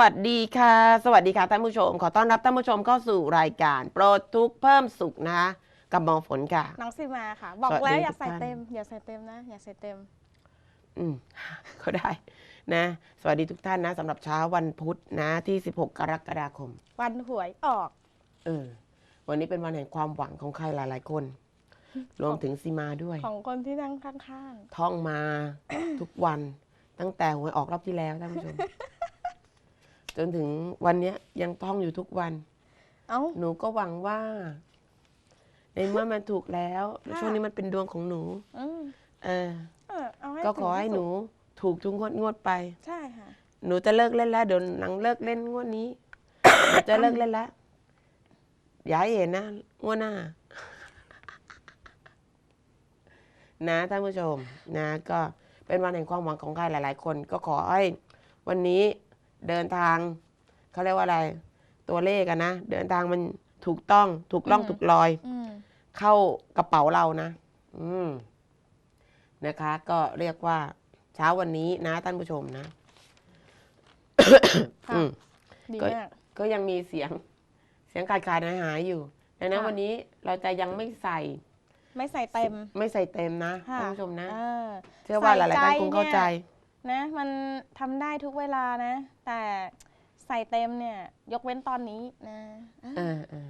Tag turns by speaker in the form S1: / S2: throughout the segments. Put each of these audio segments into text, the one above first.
S1: วัสดีค่ะ
S2: สวัสดีค่ะ สวัสดีค่ะท่านผู้ชม ขอต้อนรับท่านผู้ชมเข้าสู่รายการ โปรดทุกข์เพิ่มสุขนะคะกับหมอฝนค่ะ
S1: น้องซีมาค่ะ บอก
S2: สวัสดี
S1: แล้วอย่า
S2: ทุก
S1: ใส่
S2: ท่าน
S1: เต็ม อย่าใส่เต็มนะ อย่าใส่เต็ม
S2: อืมก็ได้นะ สวัสดีทุกท่านนะสำหรับเช้าวันพุธนะที่ 16 กรกฎาคม
S1: วันหวยออก
S2: เออ วันนี้เป็นวันแห่งความหวังของใครหลายๆคน รวมถึงซีมาด้วย
S1: ของคนที่นั่งข้าง
S2: ท่องมา ทุกวันตั้งแต่หวยออกรอบที่แล้วท่านผู้ชม จนถึงวันเนี้ยยังท่องอยู่ทุกวัน
S1: ๆเอ้า
S2: หนูก็หวังว่า ในเมื่อมันถูกแล้ว
S1: ค่ะ
S2: ช่วงนี้มันเป็นดวงของหนู
S1: อืม
S2: เออ
S1: เออเอาให้
S2: ก็ขอ
S1: ถึง
S2: ให้
S1: ที่
S2: ห
S1: สุ
S2: นู
S1: ด
S2: ถูกทุกงวดงวดไป
S1: ใช่ค่ะ
S2: หนูจะเลิกเล่นแล้วเดี๋ยวหนังเลิกเล่นงวดนี้ หนูจะเลิกเล่นแล้วอย่าให้เห็นนะงวดหน้า นะท่านผู้ชม นะ ก็เป็นวันแห่งความหวังของใครหลาย ๆ คน ก็ขอให้วันนี้ เดินทางเขาเรียกว่าอะไร ตัวเลขอะนะเดินทางมันถูกต้องถูกล่อง
S1: อืม
S2: ถูกรอย
S1: อืม
S2: เข้ากระเป๋าเรานะ อืมนะคะ ก็เรียกว่าเช้าวันนี้นะท่านผู้ชมนะ
S1: ค่ะ
S2: อืม
S1: ดี
S2: ก็
S1: มาก
S2: ก็ยังมีเสียงเสียงขาดขาดหายหายๆอยู่ดังนั้น
S1: ค่ะ
S2: วันนี้เราจะยังไม่ใส่
S1: ไม่ใส่เต็ม
S2: ไม่ใส่เต็มนะ
S1: ค่ะ
S2: ท่านผู้ชมนะ
S1: เออ
S2: เชื่อว่าหลายๆท่านคงเข้าใจ
S1: นะ มันทำได้ทุกเวลานะ แต่ใส่เต็มเนี่ย ยกเว้นตอนนี้นะเออ
S2: เออเออ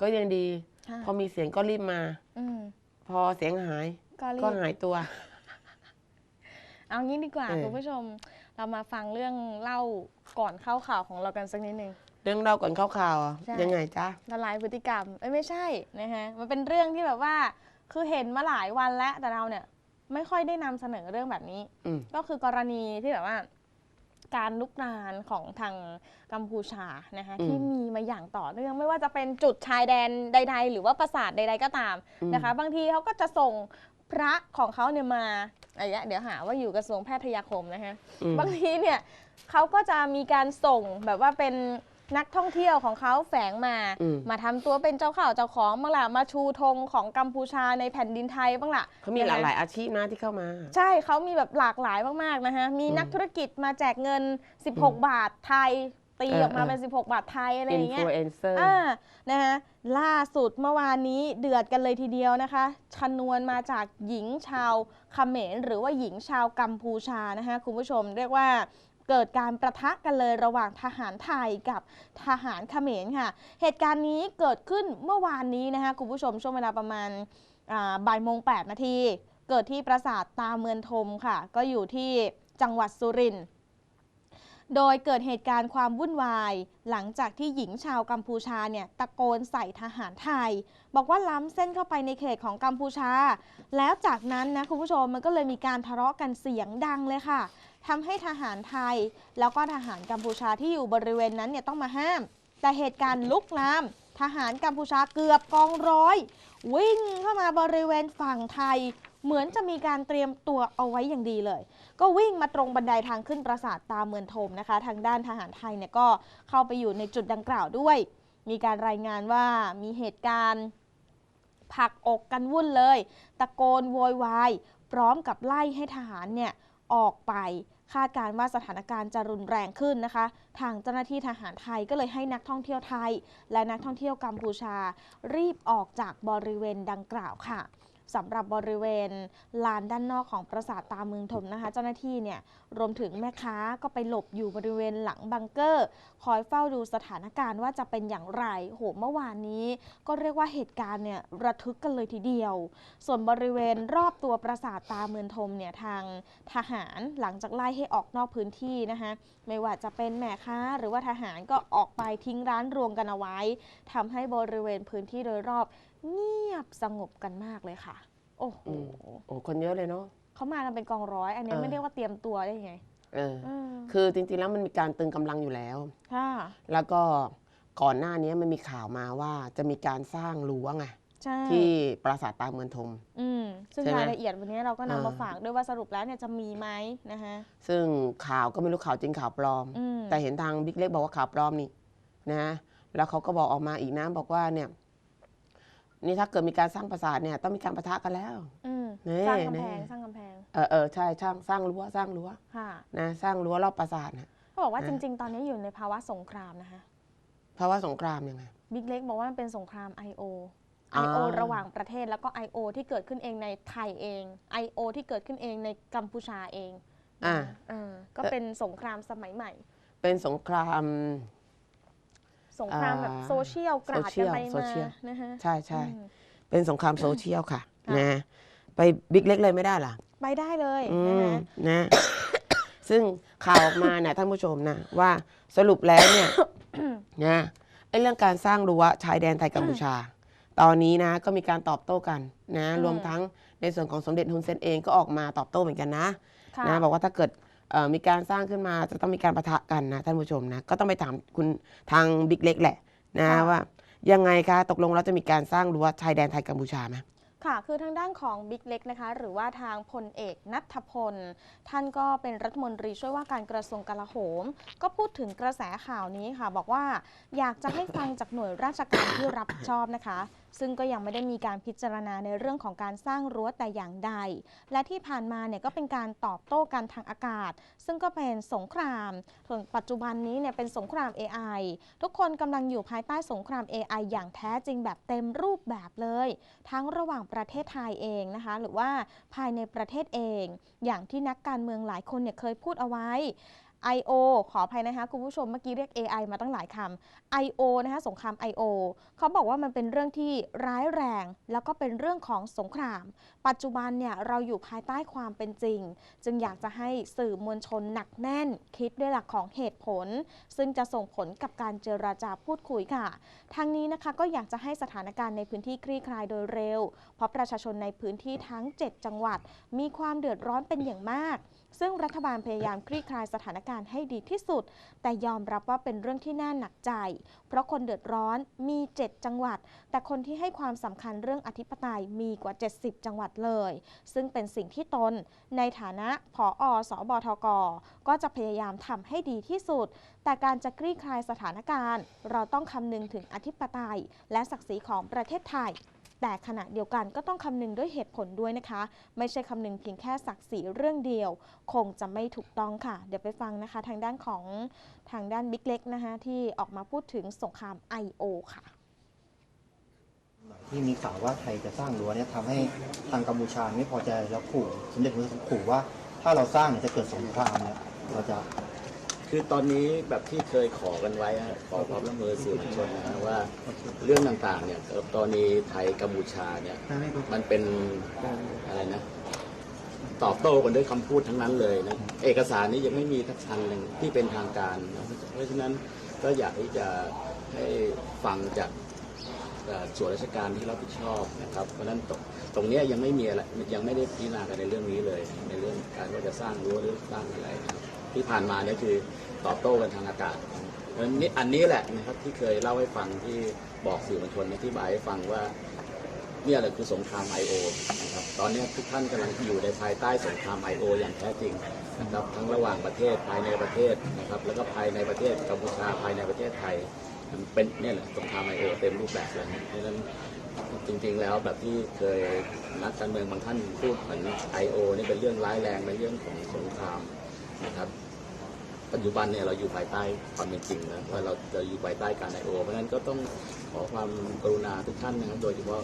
S2: ก็ยังดี
S1: ค่ะ
S2: พอมีเสียงก็รีบมา
S1: อืม
S2: พอเสียงหาย
S1: ก็รี
S2: ก็
S1: บ
S2: หายตัว
S1: เอางี้ดีกว่า
S2: เออ
S1: คุณผู้ชม เรามาฟังเรื่องเล่าก่อนเข้าข่าวของเรากันสักนิดนึง
S2: เรื่องเราก่อนเข้าข่าวอะ
S1: ใช่
S2: ยังไงจ๊ะ
S1: ละลายพฤติกรรมเอ้ยไม่ใช่นะฮะมันเป็นเรื่องที่แบบว่า คือเห็นมาหลายวันแล้วแต่เราเนี่ย ไม่ค่อยได้นำเสนอเรื่องแบบนี้
S2: อืม
S1: ก็คือกรณีที่แบบว่า การลุกรานของทางกัมพูชานะคะ
S2: อืม
S1: ที่มีมาอย่างต่อเนื่องไม่ว่าจะเป็นจุดชายแดนใด ๆ หรือว่าปราสาทใด ๆก็ตาม
S2: อืม
S1: นะคะ บางทีเขาก็จะส่งพระของเขาเนี่ยมาอะไรเงี้ยเดี๋ยวหาว่าอยู่กระทรวงแพทยาคมนะคะ
S2: อืม
S1: บางทีเนี่ยเขาก็จะมีการส่งแบบว่าเป็น นักท่องเที่ยวของเขาแฝงมา
S2: อืม
S1: มาทำตัวเป็นเจ้าข่าวเจ้าของบ้างล่ะมาชูธงของกัมพูชาในแผ่นดินไทยบ้างล่ะ
S2: เขามีหลากหลายอาชีพนะที่เข้ามา
S1: ใช่เขามีแบบหลากหลายมากๆนะคะมี
S2: อืม
S1: นักธุรกิจมาแจกเงิน
S2: อืม
S1: 16 บาทไทย ตี
S2: เออ
S1: ออกมา
S2: เออ
S1: เป็น 16 บาทไทยอะไรอ
S2: อิน
S1: ย่าง
S2: ฟ
S1: เงี้
S2: ลู
S1: ย
S2: เอนเซอร์
S1: อ่านะคะล่าสุดเมื่อวานนี้เดือดกันเลยทีเดียวนะคะ ชนวนมาจากหญิงชาวเขมรหรือว่าหญิงชาวกัมพูชานะคะคุณผู้ชมเรียกว่า เกิดการประทะกันเลยระหว่างทหารไทยกับทหารเขมรค่ะ เหตุการณ์นี้เกิดขึ้นเมื่อวานนี้นะคะคุณผู้ชมช่วงเวลาประมาณบ่ายโมงแปดนาทีเกิดที่ปราสาทตาเมืองทมค่ะ ก็อยู่ที่จังหวัดสุรินทร์โดยเกิดเหตุการณ์ความวุ่นวาย หลังจากที่หญิงชาวกัมพูชาเนี่ยตะโกนใส่ทหารไทย บอกว่าล้ำเส้นเข้าไปในเขตของกัมพูชา แล้วจากนั้นนะคุณผู้ชมมันก็เลยมีการทะเลาะกันเสียงดังเลยค่ะ ทำให้ทหารไทย แล้วก็ทหารกัมพูชาที่อยู่บริเวณนั้นเนี่ยต้องมาห้าม แต่เหตุการณ์ลุกลาม ทหารกัมพูชาเกือบกองร้อย วิ่งเข้ามาบริเวณฝั่งไทย เหมือนจะมีการเตรียมตัวเอาไว้อย่างดีเลย ก็วิ่งมาตรงบันไดทางขึ้นปราสาทตาเมืองทมนะคะ ทางด้านทหารไทยเนี่ยก็เข้าไปอยู่ในจุดดังกล่าวด้วย มีการรายงานว่ามีเหตุการณ์ผักอกกันวุ่นเลย ตะโกนโวยวาย พร้อมกับไล่ให้ทหารเนี่ย ออกไป คาดการณ์ว่าสถานการณ์จะรุนแรงขึ้นนะคะ ทางเจ้าหน้าที่ทหารไทยก็เลยให้นักท่องเที่ยวไทย และนักท่องเที่ยวกัมพูชา รีบออกจากบริเวณดังกล่าวค่ะ สำหรับบริเวณลานด้านนอกของปราสาทตาเมืองทมนะคะ เจ้าหน้าที่เนี่ยรวมถึงแม่ค้าก็ไปหลบอยู่บริเวณหลังบังเกอร์ คอยเฝ้าดูสถานการณ์ว่าจะเป็นอย่างไรโหเมื่อวานนี้ ก็เรียกว่าเหตุการณ์เนี่ยระทึกกันเลยทีเดียว ส่วนบริเวณรอบตัวปราสาทตาเมืองทมเนี่ยทางทหารหลังจากไล่ให้ออกนอกพื้นที่นะคะไม่ว่าจะเป็นแม่ค้าหรือว่าทหารก็ออกไปทิ้งร้านรวมกันเอาไว้ทำให้บริเวณพื้นที่โดยรอบ เงียบสงบกันมากเลยค่ะ โอ้โห
S2: อืมโอ้คนเยอะเลยเนาะ
S1: เขามากันเป็นกองร้อย อันนี้
S2: เออ
S1: ไม่เรียกว่าเตรียมตัวได้ยังไง
S2: เออ
S1: เออ
S2: คือจริงๆแล้วมันมีการตึงกำลังอยู่แล้ว
S1: ค่ะ
S2: แล้วก็ก่อนหน้านี้มันมีข่าวมาว่าจะมีการสร้างรั้วไง
S1: ใช่
S2: ที่ปราสาทตาเมืองทม
S1: อืมซึ่ง
S2: ใช่ไหม
S1: รายละเอียดวันนี้เราก็นำมา
S2: เออ
S1: ฝากด้วยว่าสรุปแล้วเนี่ยจะมีไหมนะคะ
S2: ซึ่งข่าวก็ไม่รู้ข่าวจริงข่าวปลอม
S1: อืม
S2: แต่เห็นทางบิ๊กเล็กบอกว่าข่าวปลอมนี่นะแล้วเขาก็บอกออกมาอีกนะบอกว่าเนี่ย นี่ถ้าเกิดมีการสร้างปราสาทเนี่ยต้องมีการประทะกันแล้ว
S1: อืม
S2: นี่
S1: สร้างกำแพง
S2: นี่
S1: สร้างกำแพง
S2: เออเออใช่ช่างสร้างรั้วสร้างรั้ว
S1: ค่ะ
S2: นะสร้างรั้วรอบปราสาทนะ
S1: ก็เขาบอกว่า
S2: นะ
S1: จริง ๆ ตอนนี้อยู่ในภาวะสงครามนะคะ
S2: ภาวะสงครามยังไง
S1: บิ๊กเล็กบอกว่ามันเป็นสงคราม I.O.
S2: อ่า
S1: I.O. ระหว่างประเทศแล้วก็ I.O. ที่เกิดขึ้นเองในไทยเอง I.O. ที่เกิดขึ้นเองในกัมพูชาเอง
S2: อ่า
S1: เออก็เป็นสงครามสมัยใหม่
S2: เป็นสงคราม
S1: สงครามแบบ
S2: อ่า
S1: โซเชียลกราดกันไป
S2: โซ
S1: มา
S2: เชียล
S1: นะฮะ
S2: ใช่ใช่
S1: อืม
S2: เป็นสงครามโซเชียลค่ะ
S1: ค่ะ
S2: นะไปบิ๊กเล็กเลยไม่ได้ล่ะ
S1: ไปได้เลย
S2: อื
S1: นะ
S2: ม
S1: ฮะ
S2: นะ ซึ่งข่าวออกมาเนี่ยท่านผู้ชมนะ ว่าสรุปแล้วเนี่ยนะไอ้เรื่องการสร้างรั้วชายแดนไทยกัมพูชา ตอนนี้นะก็มีการตอบโต้กันนะ
S1: อืม
S2: รวมทั้งในส่วนของสมเด็จฮุนเซนเองก็ออกมาตอบโต้เหมือนกันนะ
S1: ค่ะ
S2: นะบอกว่าถ้าเกิดเอ่อ มีการสร้างขึ้นมาจะต้องมีการประทะกันนะท่านผู้ชมนะก็ต้องไปถามคุณทางบิ๊กเล็กแหละนะ
S1: ค่ะ
S2: ว่ายังไงคะตกลงแล้วจะมีการสร้างรั้วชายแดนไทยกัมพูชาไหม
S1: ค่ะ คือทางด้านของบิ๊กเล็กนะคะ หรือว่าทางพลเอกนัทพล ท่านก็เป็นรัฐมนตรีช่วยว่าการกระทรวงกลาโหม ก็พูดถึงกระแสข่าวนี้ค่ะ บอกว่าอยากจะให้ฟังจากหน่วยราชการที่รับผิดชอบนะคะ ซึ่งก็ยังไม่ได้มีการพิจารณาในเรื่องของการสร้างรั้วแต่อย่างใด และที่ผ่านมาเนี่ยก็เป็นการตอบโต้กันทางอากาศ ซึ่งก็เป็นสงครามส่วนปัจจุบันนี้เนี่ยเป็นสงคราม AI ทุกคนกำลังอยู่ภายใต้สงคราม AI อย่างแท้จริงแบบเต็มรูปแบบเลย ทั้งระหว่างประเทศไทยเองนะคะ หรือว่าภายในประเทศเอง อย่างที่นักการเมืองหลายคนเนี่ยเคยพูดเอาไว้ I.O. ขออภัยนะคะคุณผู้ชมเมื่อกี้เรียก AI มาตั้งหลายคำ I.O. นะคะสงคราม I.O. เขาบอกว่ามันเป็นเรื่องที่ร้ายแรง แล้วก็เป็นเรื่องของสงคราม ปัจจุบันเนี่ยเราอยู่ภายใต้ความเป็นจริง จึงอยากจะให้สื่อมวลชนหนักแน่น คิดด้วยหลักของเหตุผล ซึ่งจะส่งผลกับการเจราจาพูดคุยค่ะ ทางนี้นะคะก็อยากจะให้สถานการณ์ในพื้นที่คลี่คลายโดยเร็ว เพราะประชาชนในพื้นที่ทั้ง 7 จังหวัด มีความเดือดร้อนเป็นอย่างมาก ซึ่งรัฐบาลพยายามคลี่คลายสถานการณ์ให้ดีที่สุด แต่ยอมรับว่าเป็นเรื่องที่น่าหนักใจ เพราะคนเดือดร้อนมี 7 จังหวัด แต่คนที่ให้ความสำคัญเรื่องอธิปไตยมีกว่า 70 จังหวัดเลย ซึ่งเป็นสิ่งที่ตน ในฐานะผออสบทก ก็จะพยายามทำให้ดีที่สุด แต่การจะคลี่คลายสถานการณ์ เราต้องคำนึงถึงอธิปไตย และศักดิ์ศรีของประเทศไทย แต่ขณะเดียวกันก็ต้องคำนึงด้วยเหตุผลด้วยนะคะ ไม่ใช่คำนึงเพียงแค่ศักดิ์ศรีเรื่องเดียว คงจะไม่ถูกต้องค่ะ เดี๋ยวไปฟังนะคะ ทางด้านของทางด้านบิ๊กเล็กนะคะที่ออกมาพูดถึงสงคราม I.O. ค่ะ
S3: ที่มีข่าวว่าไทยจะสร้างรั้วเนี่ยทำให้ทางกัมพูชาไม่พอใจแล้วขู่สมเด็จพระขู่ว่าถ้าเราสร้างเนี่ยจะเกิดสงครามเนี่ยเราจะ
S4: คือตอนนี้แบบที่เคยขอกันไว้ฮะขอความร่วมมือสื่อมวลชนนะฮะว่าเรื่องต่างๆเนี่ยตอนนี้ไทยกัมพูชาเนี่ยมันเป็นอะไรนะ ตอบโต้กันด้วยคำพูดทั้งนั้นเลยนะเอกสารนี้ยังไม่มีทักชันหนึ่งที่เป็นทางการนะเพราะฉะนั้นก็อยากที่จะให้ฟังจากเอ่อส่วนราชการที่รับผิดชอบนะครับ เพราะฉะนั้นตรงตรงเนี้ยยังไม่มีอะไรยังไม่ได้พิจารณากันในเรื่องนี้เลย ในเรื่องการว่าจะสร้างรั้วหรือสร้างอะไรนะครับที่ผ่านมาเนี่ยคือ ตอบโต้กันทางอากาศอันนี้อันนี้แหละนะครับที่เคยเล่าให้ฟังที่บอกสื่อมวลชนอธิบายให้ฟังว่าเนี่ยแหละคือสงคราม I.O. นะครับตอนนี้ทุกท่านกำลังอยู่ในภายใต้สงคราม I.O. ออย่างแท้จริงนะครับทั้งระหว่างประเทศภายในประเทศนะครับแล้วก็ภายในประเทศกัมพูชาภายในประเทศไทยมันเป็นเนี่ยแหละสงคราม I.O. เต็มรูปแบบเลยนะเพราะฉะนั้นจริงๆแล้วแบบที่เคยนักการเมืองบางท่านพูดเหมือน I.O. นี่เป็นเรื่องร้ายแรงเป็นเรื่องของสงครามนะครับ ปัจจุบันเนี่ยเราอยู่ภายใต้ความเป็นจริงนะว่าเราจะอยู่ภายใต้การไอโอเพราะฉะนั้นก็ต้องขอความกรุณาทุกท่านนะครับโดยเฉพาะ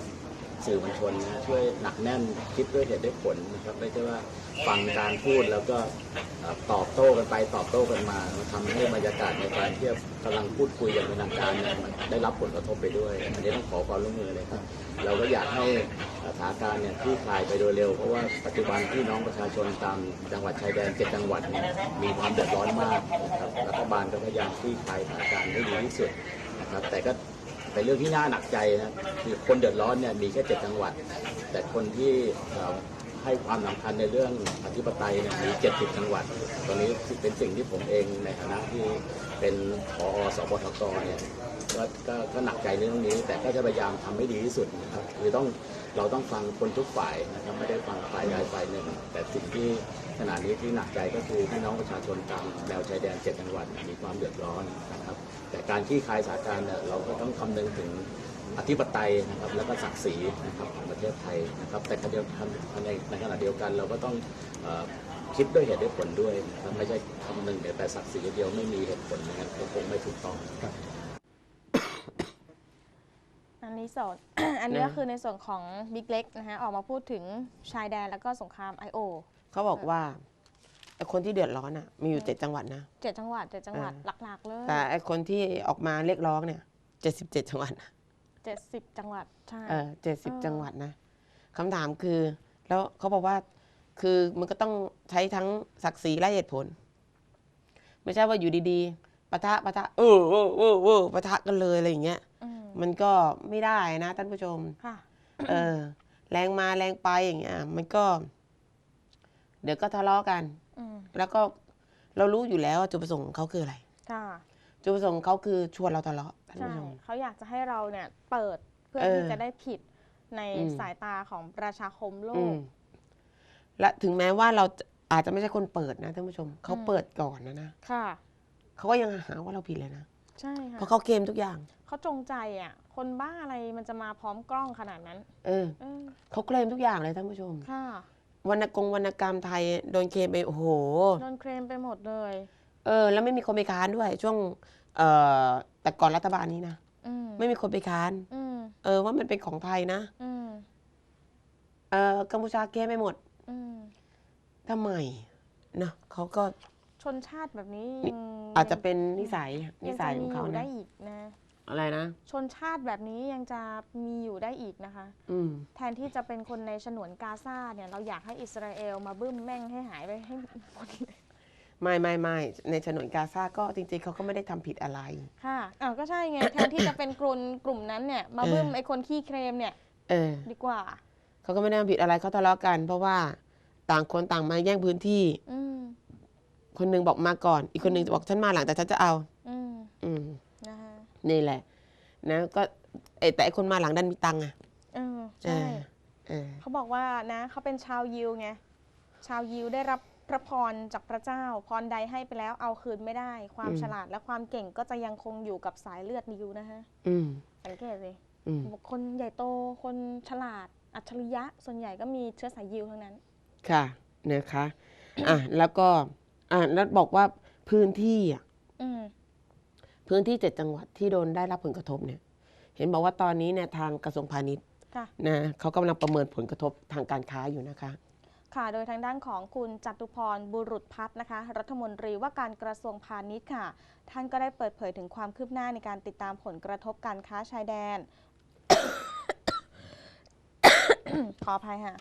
S4: สื่อมวลชนนะช่วยหนักแน่นคิดด้วยเหตุด้วยผลนะครับไม่ใช่ว่าฟังการพูดแล้วก็ตอบโต้กันไปตอบโต้กันมาทำให้บรรยากาศในการที่กำลังพูดคุยอย่างเป็นทางการเนี่ยมันได้รับผลกระทบไปด้วยอันนี้ต้องขอความร่วมมือเลยครับเราก็อยากให้สถานการณ์เนี่ยคลี่คลายไปโดยเร็ว เพราะว่าปัจจุบันพี่น้องประชาชนตามจังหวัดชายแดนเจ็ดจังหวัดเนี่ยมีความเดือดร้อนมากนะครับรัฐบาลก็พยายามคลี่คลายสถานการณ์ให้ดีที่สุดนะครับแต่ก็ เป็นเรื่องที่น่าหนักใจนะคือคนเดือดร้อนเนี่ยมีแค่เจ็ดจังหวัด แต่คนที่ให้ความสำคัญในเรื่องอธิปไตยเนี่ยมี70จังหวัดตอนนี้เป็นสิ่งที่ผมเองในฐานะที่เป็นผอสบทกเนี่ยก็ก็ก็หนักใจในเรื่องนี้ แต่ก็จะพยายามทำให้ดีที่สุดนะครับคือต้องเราต้องฟังคนทุกฝ่ายนะครับไม่ได้ฟังฝ่ายใดฝ่ายหนึ่ง แต่สิ่งที่ ขณะนี้ที่หนักใจก็คือพี่น้องประชาชนตามแนวชายแดนเจ็ดจังหวัดมีความเดือดร้อนนะครับแต่การที่คลายสถานการณ์เนี่ยเราก็ต้องคำนึงถึงอธิปไตยนะครับแล้วก็ศักดิ์ศรีนะครับของประเทศไทยนะครับแต่ขณะเดียวกันในในขณะเดียวกันเราก็ต้องอคิดด้วยเหตุด้วยผลด้วยนะครับไม่ใช่คำหนึ่งแต่ศักดิ์ศรีเดียวไม่มีเหตุผลนะครับก็คงไม่ถูกต้อง
S1: อันนี้ส่วนอันนี้ก็คือในส่วนของบิ๊กเล็กนะคะออกมาพูดถึงชายแดนแล้วก็สงคราม I.O.
S2: เขาบอกว่าไอ้คนที่เดือดร้อนอะมีอยู่เจ็ดจังหวัดนะ
S1: เจ็ดจังหวัดเจ็ดจังหวัด
S2: เออ
S1: หลักๆเลย
S2: แต่ไอ้คนที่ออกมาเรียกร้องเนี่ยเจ็ดสิบเจ็ดจังหวัดนะ
S1: เจ็ดสิบจังหวัดใช่
S2: เออเจ็ดสิบ
S1: เออ
S2: จังหวัดนะคำถามคือ แล้วเขาบอกว่าคือมันก็ต้องใช้ทั้งศักดิ์ศรีและเหตุผล ไม่ใช่ว่าอยู่ดีๆปะทะปะทะเออเออเออเออปะทะกันเลยอะไรอย่างเงี้ย
S1: อืม
S2: มันก็ไม่ได้นะท่านผู้ชม
S1: ค่ะ
S2: เออ แรงมาแรงไปอย่างเงี้ยมันก็ เดี๋ยวก็ทะเลาะกัน
S1: อืม
S2: แล้วก็เรารู้อยู่แล้วว่าจุดประสงค์ของเขาคืออะไร
S1: ค่ะ
S2: จุดประสงค์ของเขาคือชวนเราทะเลาะท่าน
S1: ใช่
S2: ผู้ชม
S1: เขาอยากจะให้เราเนี่ยเปิดเพื่อ
S2: เออ
S1: ที่จะได้ผิดใน
S2: อืม
S1: สายตาของประชาคมโล
S2: อื
S1: ก
S2: มและถึงแม้ว่าเราจะอาจจะไม่ใช่คนเปิดนะท่านผู้ชม เขา
S1: อืม
S2: เปิดก่อนนะนะ
S1: ค่ะ
S2: เขาก็ยังหาว่าเราผิดเลยนะ
S1: ใช่ค่ะ
S2: เพราะเขาเกมทุกอย่าง
S1: เขาจงใจอะ คนบ้าอะไรมันจะมาพร้อมกล้องขนาดนั้น
S2: เออ
S1: เออ
S2: เขาเคลมทุกอย่างเลยท่านผู้ชม
S1: ค่ะ
S2: วรรณกงวรรณกรรมไทยโดนเคลมไปโอ้โห
S1: โดนเคลมไปหมดเลย
S2: เออ แล้วไม่มีคนไปค้านด้วย ช่วงเอ่อแต่ก่อนรัฐบาลนี้นะ
S1: อืม
S2: ไม่มีคนไปค้าน
S1: อืม
S2: เออว่ามันเป็นของไทยนะ
S1: อืม
S2: เออกัมพูชาเคลมไปหมด
S1: อืม
S2: ทำไมนะเขาก็
S1: ชนชาติแบบนี้
S2: นี่
S1: ยัง
S2: อาจจะเป็นนิสัยนิ
S1: ยัง
S2: สั
S1: จะ
S2: ยข
S1: มี
S2: อง
S1: อ
S2: เขา
S1: ยู่
S2: นะ
S1: ได้อีกนะ
S2: อะไรนะ
S1: ชนชาติแบบนี้ยังจะมีอยู่ได้อีกนะคะ
S2: อืม
S1: แทนที่จะเป็นคนในฉนวนกาซาเนี่ยเราอยากให้อิสราเอลมาบึ้มแม่งให้หายไปให้หมดเลย
S2: ไม่ไม่ไม่ในฉนวนกาซาก็จริงๆเขาก็ไม่ได้ทำผิดอะไร
S1: ค่ะอ้าวก็ใช่ไง แทนที่จะเป็นกลุ่มกลุ่มนั้นเนี่ยมา
S2: เออ
S1: บึ้มไอ้คนขี้เครมเนี่ย
S2: เออ
S1: ดีกว่า
S2: เขาก็ไม่ได้ทำผิดอะไรเขาทะเลาะกัน เพราะว่าต่างคนต่างมาแย่งพื้นที่
S1: อืม
S2: คนหนึงบอกมาก่อน อีกคนหนึงบอกฉันมาหลังแต่ฉันจะเอา
S1: อืม
S2: อืม
S1: นะคะ
S2: นี่แหละ นะก็เอยแต่ไอคนมาหลังดันมีตังค์อะ
S1: เออ
S2: เอ
S1: ใช่
S2: อเออ
S1: เขาบอกว่านะเขาเป็นชาวยิวไงชาวยิวได้รับพระพรจากพระเจ้า พรใดให้ไปแล้วเอาคืนไม่ได้ ความฉลาดและความเก่งก็จะยังคงอยู่กับสายเลือดยิวนะฮะ
S2: อืม
S1: สังเกตสิ
S2: อืม
S1: บอกคนใหญ่โตคนฉลาดอัจฉริยะส่วนใหญ่ก็มีเชื้อสายยิวทั้งนั้น
S2: ค่ะนะคะอะแล้วก็อะแล้วบอกว่าพื้นที่อะ
S1: อืม
S2: พื้นที่เจ็ดจังหวัดที่โดนได้รับผลกระทบเนี่ย เห็นบอกว่าตอนนี้เนี่ยทางกระทรวงพาณิชย์
S1: ค่ะ
S2: นะเขากำลังประเมินผลกระทบทางการค้าอยู่นะคะ
S1: ค่ะ โดยทางด้านของคุณจตุพรบุรุษพัฒน์นะคะ รัฐมนตรีว่าการกระทรวงพาณิชย์ค่ะ ท่านก็ได้เปิดเผยถึงความคืบหน้าในการติดตามผลกระทบการค้าชายแดน ขออภัยค่ะ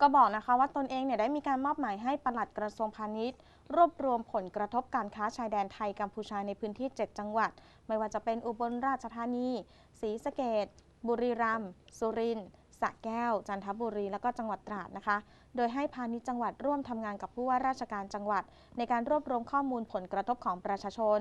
S1: ก็บอกนะคะว่าตนเองเนี่ยได้มีการมอบหมายให้ปลัดกระทรวงพาณิชย์ รวบรวมผลกระทบการค้าชายแดนไทยกัมพูชาในพื้นที่ 7 จังหวัด ไม่ว่าจะเป็นอุบลราชธานีศรีสะเกดบุรีรัมย์สุรินทร์สระแก้ว จันทบุรี แล้วก็จังหวัดตราดนะคะ โดยให้พาณิชย์จังหวัดร่วมทำงานกับผู้ว่าราชการจังหวัด ในการรวบรวมข้อมูลผลกระทบของประชาชน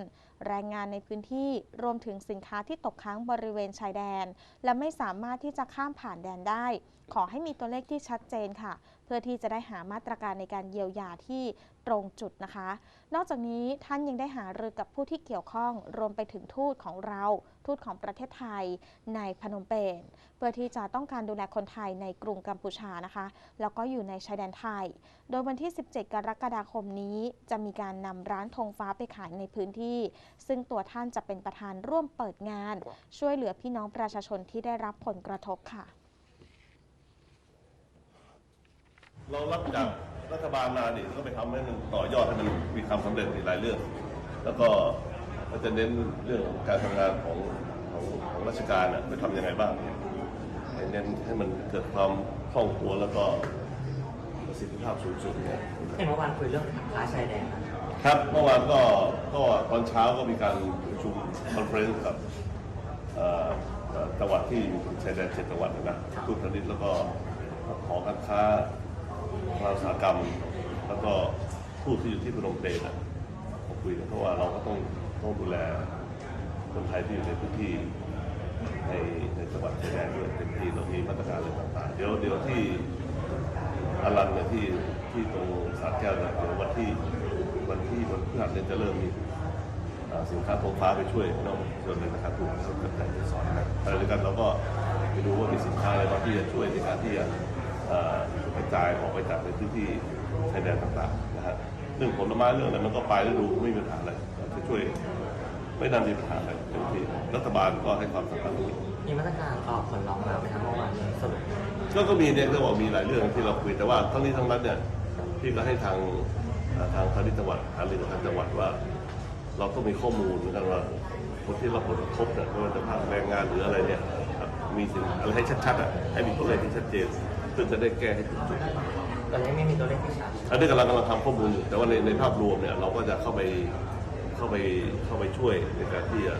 S1: แรงงานในพื้นที่รวมถึงสินค้าที่ตกค้างบริเวณชายแดน และไม่สามารถที่จะข้ามผ่านแดนได้ ขอให้มีตัวเลขที่ชัดเจนค่ะ เพื่อที่จะได้หามาตรการในการเยียวยาที่ ตรงจุดนะคะ นอกจากนี้ท่านยังได้หารือกับผู้ที่เกี่ยวข้องรวมไปถึงทูตของเราทูตของประเทศไทยในพนมเปญเพื่อที่จะต้องการดูแลคนไทยในกรุงกัมพูชานะคะ แล้วก็อยู่ในชายแดนไทย โดยวันที่ 17 กรกฎาคมนี้จะมีการนำร้านธงฟ้าไปขายในพื้นที่ ซึ่งตัวท่านจะเป็นประธานร่วมเปิดงาน ช่วยเหลือพี่น้องประชาชนที่ได้รับผลกระทบค่ะ
S5: เรารับจาก รัฐบาลมาเนี่ยก็ไปทำให้มันต่อยอดให้มันมีความสำเร็จในหลายเรื่อง แล้วก็ก็จะเน้นเรื่องการทำงานของของของราชการน่ะไปทำยังไงบ้างให้เน้นให้มันเกิดความคล่องตัวแล้วก็ประสิทธิภาพสูงสุดเนี่ย
S6: เห็นเมื่อวานคุยเรื่องค้าชายแดนนะครับ
S5: ครับเมื่อวานก็ก็ตอนเช้าก็มีการประชุมคอนเฟอเรนซ์กับเอ่อเอ่อจังหวัดที่อยู่ชายแดนเจ็ดจังหวัดนะทูตพาณิชย์แล้วก็หอการค้า ภาคอุตสาหกรรม แล้วก็ทูตที่อยู่ที่พนมเปญนะมาคุยกันเพราะว่าเราก็ต้องต้องดูแลคนไทยที่อยู่ในพื้นที่ในในจังหวัดชายแดนด้วยเต็มที่เรามีมาตรการอะไรต่างๆเดี๋ยวเดี๋ยวที่อารันเนี่ยที่ที่ตรงสาแก้วเนี่ยเดี๋ยววันที่วันที่วันพฤหัสเนี่ยจะเริ่มมีสินค้าทงฟ้าไปช่วยน้องส่วนหนึ่งนะครับถูกกระจายสอนนะครับขณะเดียกันเราก็ไปดูว่ามีสินค้าอะไรบ้างที่จะช่วยในการที่จะ กระจายออกไปจากในพื้นที่ชายแดนต่างๆนะฮะเรื่องผลไม้เรื่องอะไรมันก็ปลายฤดูไม่มีปัญหาอะไรเราจะช่วยไม่น่ามีปัญหาอะไรเต็มที่รัฐบาลก็ให้ความสำคัญตรงนี้
S6: มีมาตรการออกผลร้องมาไปทางเมื่อวานนี้สรุป
S5: ก็ก็มีเนี่ยก็บอกมีหลายเรื่องที่เราคุยแต่ว่าทั้งนี้ทั้งนั้นเนี่ยพี่ก็ให้ทางเอ่อทางพาณิชย์จังหวัดหารือกับทางจังหวัดว่า เราต้องมีข้อมูลเหมือนกันว่าคนที่รับผลกระทบเนี่ยไม่ว่าจะภาคแรงงานหรืออะไรเนี่ยครับมีสิ่งอะไรให้ชัดๆอะให้มีตัวเลขที่ชัดเจน เพื่อจะได้แก้ให้ถูกจุด
S6: ตอนนี้ไม่มีตัวเลขที่ชัด
S5: อันนี้กำลังกำลังทำข้อมูลอยู่แต่ว่าในในภาพรวมเนี่ยเราก็จะเข้าไปเข้าไปเข้าไปช่วยในการที่จะ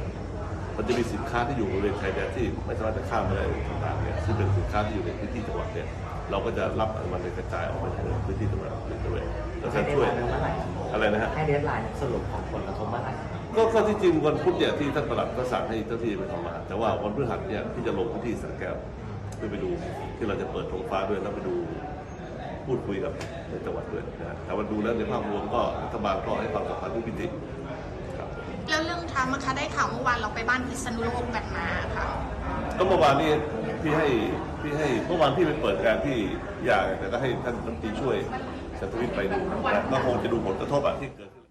S5: มันจะมีสินค้าที่อยู่บริเวณชายแดนที่ไม่สามารถจะข้ามไปได้ต่างๆเนี่ยซึ่งเป็นสินค้าที่อยู่ในพื้นที่จังหวัดเนี่ยเราก็จะรับมันในกระจายออกไปทางพื้นที่จังหวัดอื่นด้วยแล้วก็
S6: ให้เด
S5: ช่วย
S6: ทไลน์เมื่อไหร่
S5: อะไรนะฮะ
S6: ให้เดทไลน์สรุปของผลกระทบเมื่อไหร่
S5: ก็ก็ที่จริงวันพุธเนี่ยที่ท่านประหลัดก็สั่งให้เจ้าที่ไปทำมาแต่ว่าวันพฤหัสเนี่ยที่จะลงพื้นที่สระแก้ว เพื่อไปดูที่เราจะเปิดธงฟ้าด้วยแล้วไปดูพูดคุยกับในจังหวัดด้วยนะฮะแต่ว่าดูแล้วในภาพรวมก็รัฐบาลก็ให้ความสำคัญทุกพิธีครับ
S7: แล้วเรื่องทำนะคะได้ข่าวเมื่อวานเราไปบ้านพิษณุโลกกันมาค่ะ
S5: ก็เมื่อวานนี้พี่ให้พี่ให้เมื่อวานพี่ไปเปิดงานที่ยางแต่ก็ให้ท่านรัฐมนตรีช่วยสันทวิทย์ไปดูนะก็คงจะดูผลกระทบอะที่เกิดขึ้น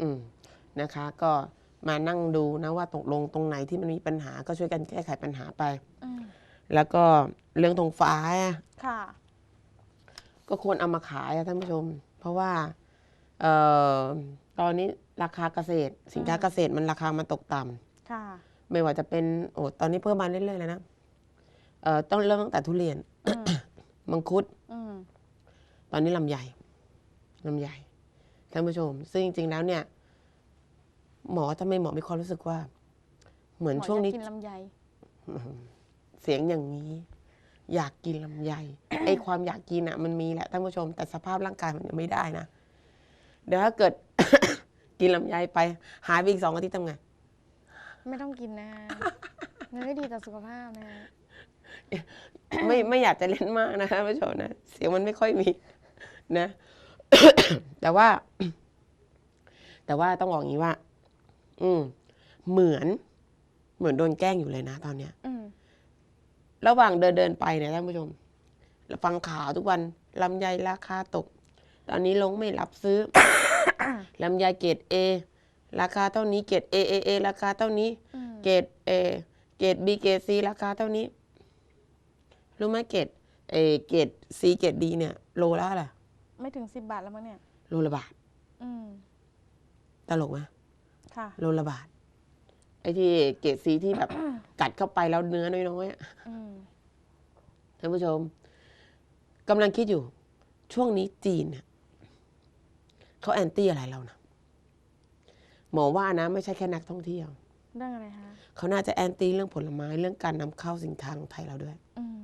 S2: อืมนะคะก็ มานั่งดูนะว่าตกลงตรงไหนที่มันมีปัญหาก็ช่วยกันแก้ไขปัญหาไป
S1: อืม
S2: แล้วก็เรื่องธงฟ้าอะ
S1: ค่ะ
S2: ก็ควรเอามาขายอะท่านผู้ชม เพราะว่าเอ่อตอนนี้ราคาเกษตร สินค้าเกษตรมันราคามันตกต่ำ
S1: ค่ะ
S2: ไม่ว่าจะเป็นโอ้ตอนนี้เพิ่มมาเรื่อยๆเลยนะเอ่อต้องเริ่มตั้งแต่ทุเรียน
S1: อืม
S2: มังคุด
S1: อืม
S2: ตอนนี้ลำไยลำไยท่านผู้ชม ซึ่งจริงๆแล้วเนี่ย หมอทำไมหมอมีความรู้สึกว่า เหมือน
S1: หมอ
S2: ช่วงนี้
S1: อยากกินลำไย
S2: เสียงอย่างนี้ อยากกินลำไย ไอ้ความอยากกินอะ มันมีแหละท่านผู้ชม แต่สภาพร่างกายมันยังไม่ได้นะเดี๋ยวถ้าเกิด กินลำไยไป หายไปอีกสองอาทิตย์ทำไง
S1: ไม่ต้องกินนะ มันไม่ดีต่อสุขภาพนะ
S2: ไม่ไม่อยากจะเล่นมากนะท่านผู้ชมนะ เสียงมันไม่ค่อยมีนะ แต่ว่า แต่ว่าต้องบอกอย่างนี้ว่า อืมเหมือนเหมือนโดนแกล้งอยู่เลยนะตอนเนี้ย
S1: อืม
S2: ระหว่างเดินเดินไปเนี่ยท่านผู้ชมฟังข่าวทุกวันลำไยราคาตก ตอนนี้ลงไม่รับซื้อ ลำไยเกรดเอราคาเท่านี้เกรดเอเอเอราคาเท่านี้
S1: อืม
S2: เกรดเอเกรดบีเกรดซีราคาเท่านี้ รู้ไหมเกรดเอเกรดซีเกรดดีเนี่ย โลละอะไร
S1: ไม่ถึงสิบบาทแล้วมั้งเนี่ย
S2: โลละบาท
S1: อืม
S2: ตลกไหม
S1: ค่ะ
S2: โลละบาทไอ้ที่เกรดซีที่แบบ กัดเข้าไปแล้วเนื้อน้อยๆอะ
S1: อืม
S2: ท่านผู้ชมกำลังคิดอยู่ ช่วงนี้จีนเนี่ยเขาแอนตี้อะไรเรานะหมอว่านะ ไม่ใช่แค่นักท่องเที่ยว
S1: เรื่องอะไรคะ
S2: เขาน่าจะแอนตี้เรื่องผลไม้เรื่องการนำเข้าสินค้าของไทยเราด้วย
S1: อืม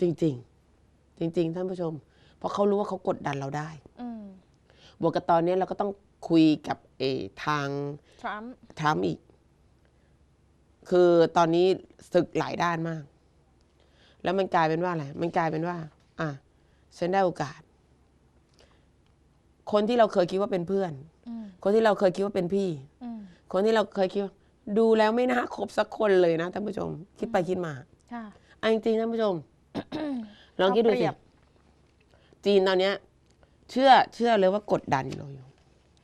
S2: จริง ๆ จริง ๆ ท่านผู้ชม เพราะเขารู้ว่าเขากดดันเราได้
S1: อืม
S2: บวกกับตอนนี้เราก็ต้องคุยกับเออทาง
S1: ทรัมป์
S2: ทรัมป์อีก คือตอนนี้ศึกหลายด้านมาก แล้วมันกลายเป็นว่าอะไร มันกลายเป็นว่า อะ ฉันได้โอกาส คนที่เราเคยคิดว่าเป็นเพื่อน
S1: อืม
S2: คนที่เราเคยคิดว่าเป็นพี่
S1: อืม
S2: คนที่เราเคยคิดว่าดูแล้วไม่น่าคบสักคนเลยนะท่านผู้ชม คิดไปคิดมา
S1: ค่ะ
S2: อันจริงๆท่านผู้ชม ลองคิดดู
S1: เอาเปรี
S2: สิ
S1: ยบ
S2: จีนตอนเนี้ย เชื่อเชื่อเลยว่ากดดันเราอยู่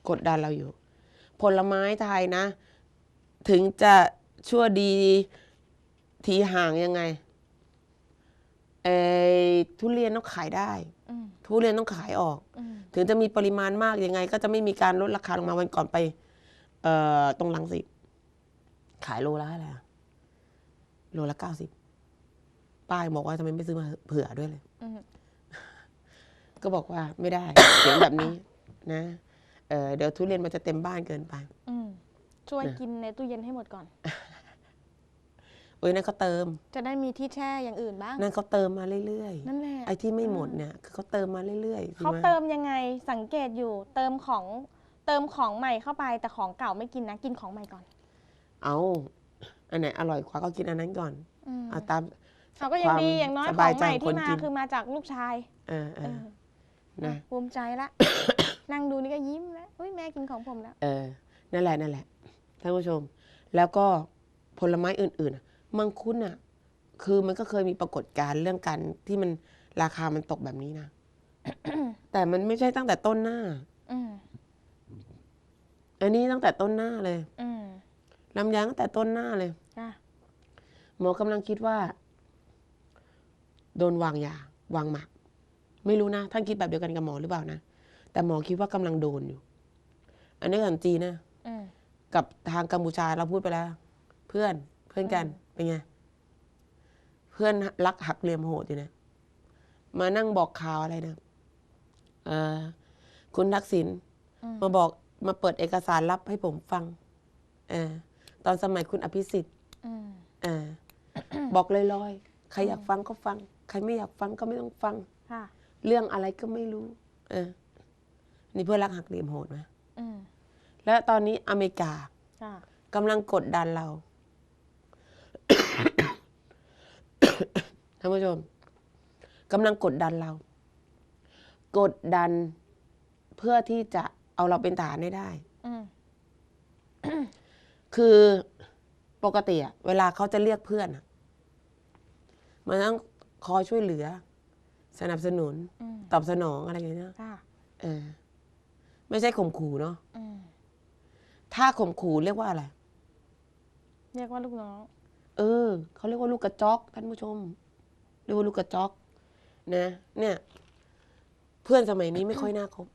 S2: กดดันเราอยู่ ผลไม้ไทยนะ ถึงจะชั่วดีทีห่างยังไงเออทุเรียนต้องขายได้
S1: อืม
S2: ทุเรียนต้องขายออก
S1: อืม
S2: ถึงจะมีปริมาณมากยังไง ก็จะไม่มีการลดราคาลงมาวันก่อนไป เอ่อตรงลังสิตขายโลละอะไรอะโลละเก้าสิบป้ายบอกว่าทำไมไม่ซื้อมาเผื่อด้วยเลย
S1: อืม
S2: ก็บอกว่าไม่ได้ เสียงแบบนี้นะ เอ่อเดี๋ยวทุเรียนมันจะเต็มบ้านเกินไป
S1: อืมช่วย
S2: นะ
S1: กินในตู้เย็นให้หมดก่อน
S2: เอ้ยนั่นเขาเติม
S1: จะได้มีที่แช่อย่างอื่นบ้าง
S2: นั่นเขาเติมมาเรื่อย
S1: นั่นแหละ
S2: ๆ ไอ้ที่ไม่หมดเนี่ยคือเขาเติมมาเรื่อยๆ
S1: เขา
S2: ใช่ไห
S1: เติมยังไงสังเกตอยู่ เติมของเติมของใหม่เข้าไปแต่ของเก่าไม่กินนะกินของใหม่ก่อน
S2: เอาอันไหนอร่อยกว่าก็กินอันนั้นก่อน
S1: อืม
S2: เอาตาม
S1: เขาก็ยังดี
S2: ความ
S1: อย่างน้อย
S2: ส
S1: ข
S2: บา
S1: อยง
S2: ใจ
S1: ใหม่
S2: ของคน
S1: ที่มา
S2: กิน
S1: คือมาจากลูกชาย
S2: เออเอ
S1: เอ
S2: อ
S1: อ
S2: นะ
S1: ภูมิใจละ นั่งดูนี่ก็ยิ้มแล้วอุ้ยแม่กินของผมแล้ว
S2: เออ นั่นแหละนั่นแหละท่านผู้ชม แล้วก็ผลไม้อื่นๆอะมังคุดอะ คือมันก็เคยมีปรากฏการณ์เรื่องการที่มันราคามันตกแบบนี้นะ แต่มันไม่ใช่ตั้งแต่ต้นหน้า
S1: อืม
S2: อันนี้ตั้งแต่ต้นหน้าเลย
S1: อืม
S2: ลำไยตั้งแต่ต้นหน้าเลย
S1: จ้ะ
S2: หมอกำลังคิดว่า โดนวางยา วางหมากไม่รู้นะ ท่านคิดแบบเดียวกันกับหมอหรือเปล่านะ แต่หมอคิดว่ากำลังโดนอยู่ อันนี้กับจีนนะ
S1: อืม
S2: กับทางกัมพูชาเราพูดไปแล้ว เพื่อนเพื่อนกันเป็นไงเพื่อนรักหักเหลี่ยมโหดอยู่นะมานั่งบอกข่าวอะไรนะเออคุณทักษิณ
S1: อืม
S2: มาบอกมาเปิดเอกสารลับให้ผมฟังเออตอนสมัยคุณอภิสิทธิ์
S1: อืม
S2: เออบอกลอยๆ ใครอยากฟังก็ฟัง ใครไม่อยากฟังก็ไม่ต้องฟัง
S1: ค่ะ
S2: เรื่องอะไรก็ไม่รู้ เออ นี่เพื่อนรักหักเหลี่ยมโหดไหม
S1: อืม
S2: แล้วตอนนี้อเมริกา
S1: จ้ะ
S2: กำลังกดดันเรา ท่านผู้ชมกำลังกดดันเรา กดดันเพื่อที่จะเอาเราเป็นทหารให้ได้
S1: อืม
S2: คือปกติอะเวลาเขาจะเรียกเพื่อนอะมันต้องคอยช่วยเหลือ สนับสนุน
S1: อืม
S2: ตอบสนองอะไรอย่างเงี้ยนะ
S1: จ้ะ
S2: เออ ไม่ใช่ข่มขู่เนาะ
S1: อืม
S2: ถ้าข่มขู่เรียกว่าอะไร
S1: เรียกว่าลูกน้อง
S2: เออเขาเรียกว่าลูกกระจอกท่านผู้ชมเรียกว่าลูกกระจอกนะเนี่ย เพื่อนสมัยนี้ไม่ค่อยน่าคบ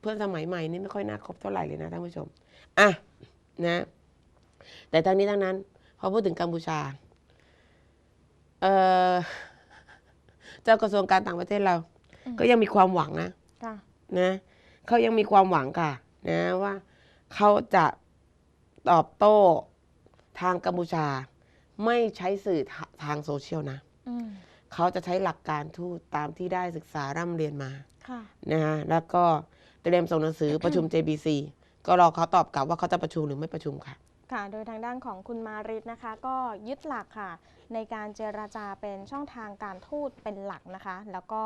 S2: เพื่อนสมัยใหม่นี่ไม่ค่อยน่าคบเท่าไหร่เลยนะท่านผู้ชมอะนะ แต่ทั้งนี้ทั้งนั้นพอพูดถึงกัมพูชาเออเจ้ากระทรวงการต่างประเทศเรา
S1: อืม
S2: ก็ยังมีความหวังนะ
S1: จ้ะ
S2: นะ เขายังมีความหวังค่ะนะว่าเขาจะตอบโต้ทางกัมพูชา ไม่ใช้สื่อทาทางโซเชียลนะ
S1: อืม
S2: เขาจะใช้หลักการทูตตามที่ได้ศึกษาร่ำเรียนมา
S1: ค่ะ
S2: นะฮะแล้วก็เตรียมส่งหนังสือประชุม JBC ก็รอเขาตอบกลับว่าเขาจะประชุมหรือไม่ประชุมค่ะ
S1: ค่ะ โดยทางด้านของคุณมาริตนะคะ ก็ยึดหลักค่ะ ในการเจราจาเป็นช่องทางการทูตเป็นหลักนะคะ แล้วก็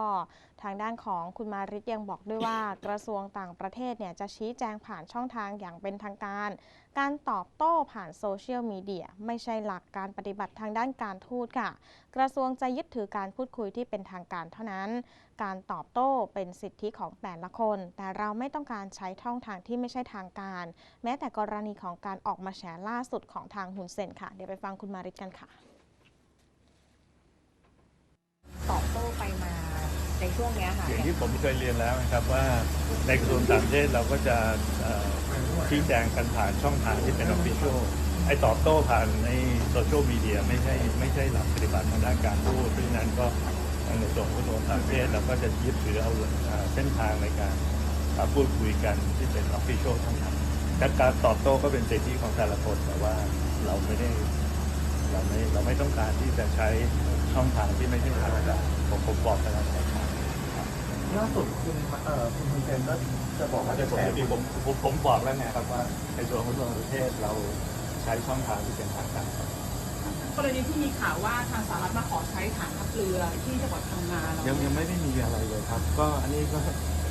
S1: ทางด้านของคุณมาริตยังบอกด้วยว่ากระทรวงต่างประเทศเนี่ยจะชี้แจงผ่านช่องทางอย่างเป็นทางการ การตอบโต้ผ่านโซเชียลมีเดียไม่ใช่หลักการปฏิบัติทางด้านการทูตค่ะ กระทรวงจะยึดถือการพูดคุยที่เป็นทางการเท่านั้น การตอบโต้เป็นสิทธิของแต่ละคน แต่เราไม่ต้องการใช้ช่องทางที่ไม่ใช่ทางการ แม้แต่กรณีของการออกมาแฉล่าสุดของทางฮุนเซนค่ะ เดี๋ยวไปฟังคุณมาริตกันค่ะ
S8: ตอบโต้ไปมาในช่วงเนี้ยค่ะ
S9: อย่างที่ผมเคยเรียนแล้วนะครับว่าในกระทรวงต่างประเทศเราก็จะเอ่อชี้แจงกันผ่านช่องทางที่เป็นออฟฟิเชียลไอ้ตอบโต้ผ่านในโซเชียลมีเดียไม่ใช่ไม่ใช่หลักปฏิบัติทางด้านการพูดเพราะฉะนั้นก็ทาง ในส่วนของกระทรวงต่างประเทศเราก็จะยึดถือเอาเส้นทางในการพูดคุยกันที่เป็นออฟฟิเชียลทั้งนั้นและการตอบโต้ก็เป็นสิทธิของแต่ละคนแต่ว่าเราไม่ได้เราไม่เราไม่ต้องการที่จะใช้ช่องทางที่ไม่ใช่ทางการผมผมบอกไปแล้วนะครับ
S6: ล่าสุดคุณเอ่อคุณคุณเซนก็จะบอกว่าจะแฉ
S9: ผมผมผมบอกแล้วไงครับว่าในส่วนของกระทรวงประเทศเราใช้ช่องทางที่เป็นทางการ
S10: กรณีที่มีข่าวว่าทางสหรัฐมาขอใช้ฐานทัพเรือที่จังหวัดพังงาเรา
S9: ยังยังไม่ได้มีอะไรเลยครับ ก็อันนี้ก็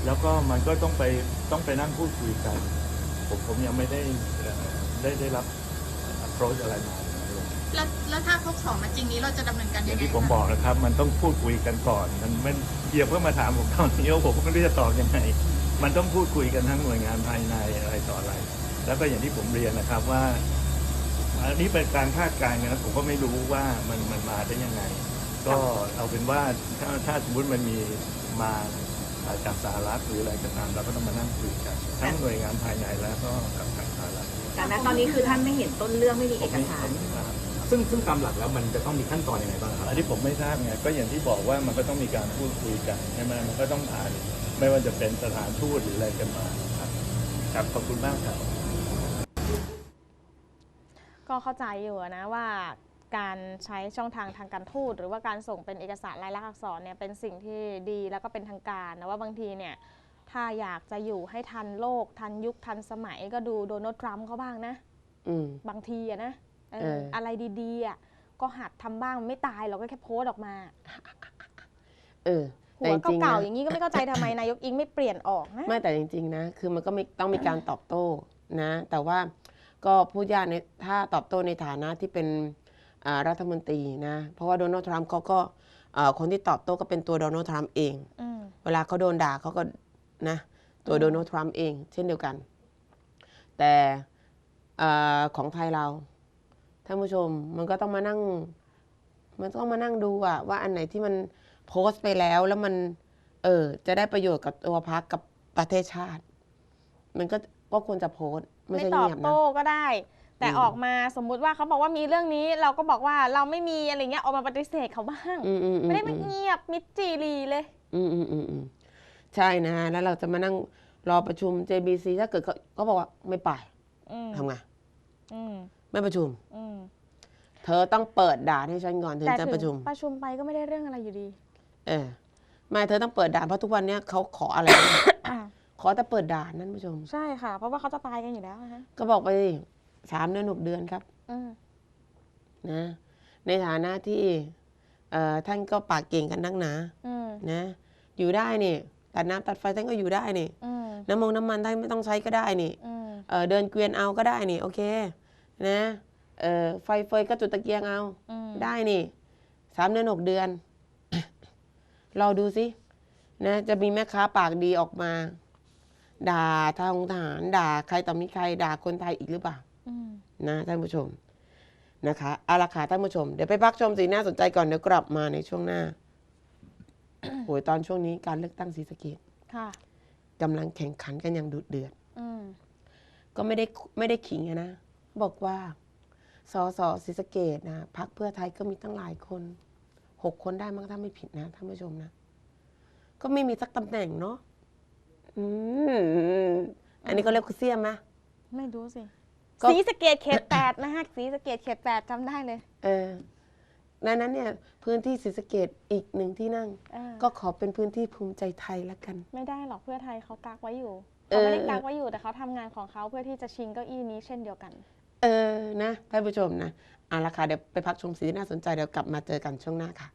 S9: แล้วก็มันก็ต้องไปต้องไปนั่งพูดคุยกัน ผมผมยังไม่ได้เอ่อได้ได้รับ approach อะไรมาเลย
S7: แล้วแล้วถ้าเขาขอมาจริงนี้เราจะดำเนินการ
S9: อ
S7: ยั
S9: ย่างง
S7: ไง
S9: ที่ผม
S7: คะ
S9: บอกนะครับ มันต้องพูดคุยกันก่อน มันมันเดียวเพื่อมาถามผมตอนนี้ว่าผมก็ไม่รู้จะตอบยังไง มันต้องพูดคุยกันทั้งหน่วยงานภายในอะไรต่ออะไร แล้วก็อย่างที่ผมเรียนนะครับว่า อันนี้เป็นการคาดการณ์กันนะผมก็ไม่รู้ว่ามันมันมาได้ยังไง ก็เอาเป็นว่าถ้าถ้าสมมติมันมีมาจากสหรัฐหรืออะไรก็ตามเราก็ต้องมานั่งคุยกันทั้งหน่วยงานภายในแล้วก็กับทางสหรัฐ
S8: แต่ณตอนนี้คือท่านไม่เห็นต้นเรื่องไม่มี
S9: ผ
S8: เอ
S9: ม
S8: ก
S9: ไม่
S8: สาร
S9: ผมไม่ทราบ
S6: ซึ่งซึ่งตามหลักแล้วมันจะต้องมีขั้นตอนยังไงบ้างครับ
S9: อันนี้ผมไม่ทราบไงก็อย่างที่บอกว่ามันก็ต้องมีการพูดคุยกันใช่ไหมมันก็ต้องผ่านไม่ว่าจะเป็นสถานทูตหรืออะไรกันมาครับครับขอบคุณมากครับ
S1: ก็เข้าใจอยู่นะว่าการใช้ช่องทางทางการทูตหรือว่าการส่งเป็นเอกสารลายลักษณ์อักษรเนี่ยเป็นสิ่งที่ดีแล้วก็เป็นทางการนะว่าบางทีเนี่ยถ้าอยากจะอยู่ให้ทันโลก ทันยุคทันสมัยก็ดูโดนัลด์ทรัมป์เขาบ้างนะ
S2: อืม
S1: บางทีอะนะเออ
S2: เอออ
S1: อะไรดีๆอะก็หัดทำบ้างมันไม่ตายเราก็แค่โพสต์ออกมา
S2: เออ
S1: หัว
S2: แต่จริงๆ
S1: เก่าๆ
S2: นะ
S1: อย่างนี้ก็ไม่เข้าใจทำไมนายกอิงไม่เปลี่ยนออกนะ
S2: ไม่แต่จริง ๆ นะ คือมันก็ไม่ต้องมีการตอบโต้นะ แต่ว่า ก็พูดยากในถ้าตอบโต้ในฐานะที่เป็นอ่ารัฐมนตรีนะ เพราะว่าโดนัลด์ทรัมป์เขาก็อ่าคนที่ตอบโต้ก็เป็นตัวโดนัลด์ทรัมป์เอง
S1: อืม
S2: เวลาเขาโดนด่าเขาก็นะตัวโดนัลด์ทรัมป์เอง เช่นเดียวกัน แต่อาของไทยเราท่านผู้ชมมันก็ต้องมานั่ง มันต้องมานั่งดูอะว่าอันไหนที่มันโพสต์ไปแล้วแล้วมัน เออจะได้ประโยชน์กับตัวพักกับประเทศชาติ มันก็ก็ควรจะโพสต์ ไม่
S1: ไม่
S2: ใช่
S1: ตอบ
S2: เงียบนะ
S1: โต้ก็ได้ แต่
S2: อืม
S1: ออกมาสมมุติว่าเขาบอกว่ามีเรื่องนี้เราก็บอกว่าเราไม่มีอะไรเงี้ยออกมาปฏิเสธเขาบ้าง
S2: อืมอืมอื
S1: ไม่ได้
S2: อื
S1: มันเงียบมิดจีรีเลย
S2: อืมอืมอืมอืมใช่นะแล้วเราจะมานั่งรอประชุม JBC ถ้าเกิดเขาเขาบอกว่าไม่ไป
S1: อืม
S2: ทำไง
S1: อืม
S2: ไม่ประชุม
S1: อืม
S2: เธอต้องเปิดด่านให้ฉันก่อนถึง
S1: แต่
S2: จะ
S1: ถึง
S2: ประชุม
S1: ประชุมไปก็ไม่ได้เรื่องอะไรอยู่ดี
S2: เออไม่เธอต้องเปิดด่านเพราะทุกวันเนี้ยเขาขออะไร
S1: อะ
S2: ขอแต่เปิดด่านนั่นผู้ชม
S1: ใช่ค่ะ เพราะว่าเขาจะตายกันอยู่แล้วนะฮะ
S2: ก็บอกไปสิสามเดือนหกเดือนครับ
S1: อืม
S2: นะ ในฐานะที่เอ่อท่านก็ปากเก่งกันนักหนา
S1: อืม
S2: นะ อยู่ได้นี่ตัดน้ำตัดไฟท่านก็อยู่ได้นี่
S1: อืม
S2: น้ำมงน้ำมันท่านไม่ต้องใช้ก็ได้นี่
S1: อืม
S2: เอ่อเดินเกวียนเอาก็ได้นี่โอเคนะเอ่อไฟเฟยก็จุดตะเกียงเอา
S1: อืม
S2: ได้นี่สามเดือนหกเดือน รอดูสินะจะมีแม่ค้าปากดีออกมา ด่าทางทหารด่าใครต่อมีใครด่าคนไทยอีกหรือเปล่า
S1: อืม
S2: นะท่านผู้ชมนะคะเอาละค่ะท่านผู้ชม เดี๋ยวไปพักชมสีน่าสนใจก่อนเดี๋ยวกลับมาในช่วงหน้าโอ้ยตอนช่วงนี้การเลือกตั้งศรีสะเกด
S1: ค่ะ
S2: กำลังแข่งขันกันอย่างดุเดือด
S1: อืม
S2: ก็ไม่ได้ไม่ได้ขิงอะนะ บอกว่าสอสอศรีสะเกดนะพักเพื่อไทยก็มีตั้งหลายคนหกคนได้มั้งถ้าไม่ผิดนะท่านผู้ชมนะ ก็ไม่มีสักตำแหน่งเนาะ อืมอันนี้ก็เรียกว่าเสียมนะ
S1: ไม่รู้สิ
S2: ก็
S1: สีสะเกตเขตแปดนะฮะสีสะเกตเขตแปดจำได้เลย
S2: เออดังนั้นเนี่ยพื้นที่ศรีสะเกดอีกหนึ่งที่นั่ง
S1: เออ
S2: ก็ขอเป็นพื้นที่ภูมิใจไทยละกัน
S1: ไม่ได้หรอกเพื่อไทยเขากักไว้อยู่
S2: เอ
S1: เขา
S2: อ
S1: ไม่ได้กักไว้อยู่แต่เขาทำงานของเขาเพื่อที่จะชิงเก้าอี้นี้เช่นเดียวกัน
S2: เออนะท่านผู้ชมนะเอาละค่ะเดี๋ยวไปพักชมสีที่น่าสนใจเดี๋ยวกลับมาเจอกันช่วงหน้าค่ะ